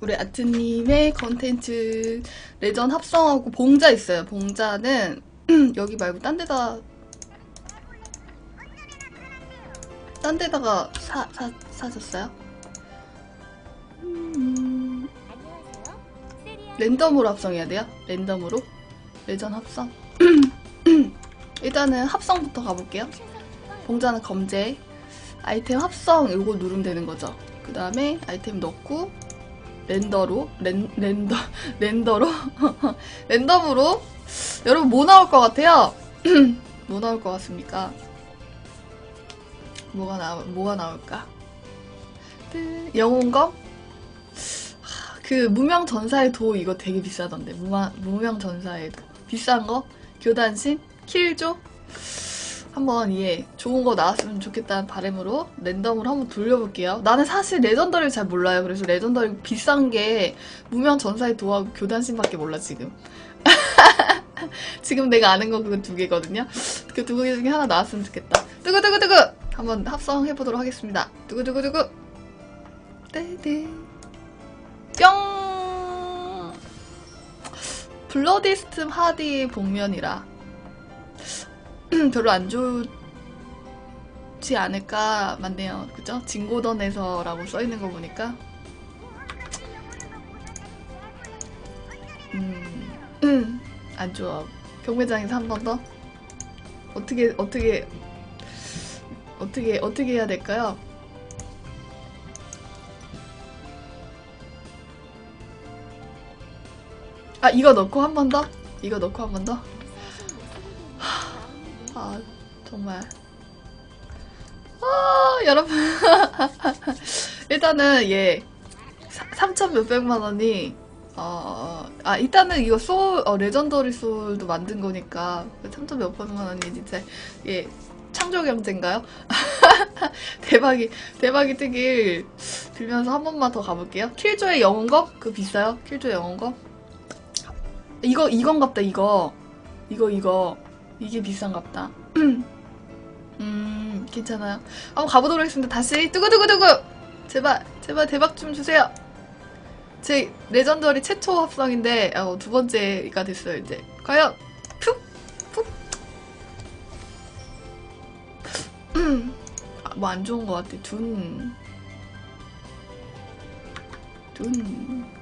우리 아트님의 컨텐츠 레전 합성하고 봉자 있어요. 봉자는 여기 말고 딴 데다 딴 데다가 사, 사. 세리아 랜덤으로 합성해야 돼요? 랜덤으로? 레전 합성? 일단은 합성부터 가볼게요. 봉자는 검제. 아이템 합성 이거 누르면 되는 거죠. 그 다음에 아이템 넣고 렌더로 렌, 렌더 렌더로 랜덤으로 여러분 뭐 나올 것 같아요? 뭐 나올 것 같습니까? 뭐가 나 뭐가 나올까? 뜨, 영혼검? 하, 그 무명 전사의 도 이거 되게 비싸던데 무마, 무명 전사의 도 비싼 거 교단신 킬조 한번 예 좋은 거 나왔으면 좋겠다는 바람으로 랜덤으로 한번 돌려볼게요. 나는 사실 레전더를 잘 몰라요. 그래서 레전더리 비싼 게 무명 전사의 도하고 교단신밖에 몰라 지금. 지금 내가 아는 거 그거 두 개거든요. 그 두 개 중에 하나 나왔으면 좋겠다. 두구두구두구 한번 합성해 보도록 하겠습니다. 두구두구두구 떼떼 뿅 블러디스트 하디 복면이라 별로 안 좋지 않을까 맞네요. 그죠? 진고던에서 라고 써있는 거 보니까 음, 음, 안 좋아. 경매장에서 한 번 더? 어떻게, 어떻게, 어떻게, 어떻게 해야 될까요? 아, 이거 넣고 한 번 더? 이거 넣고 한 번 더? 아, 정말. 아, 여러분. 일단은, 예. 3천 몇백만 원이, 어, 아, 일단은 이거 소울, 어, 레전더리 소울도 만든 거니까, 3천 몇백만 원이 진짜, 예. 창조 경제인가요? 대박이, 대박이 뜨길 빌면서 한 번만 더 가볼게요. 킬조의 영웅검? 그거 비싸요? 킬조의 영웅검? 이거, 이건갑다, 이거. 이거, 이거. 이게 비싼갑다. 음, 괜찮아요. 한번 가보도록 하겠습니다. 다시, 두구두구두구! 제발, 제발 대박 좀 주세요. 제 레전더리 최초 합성인데, 어, 두 번째가 됐어요, 이제. 과연, 푹! 푹! 음, 아, 뭐안 좋은 것 같아. 둔. 둔.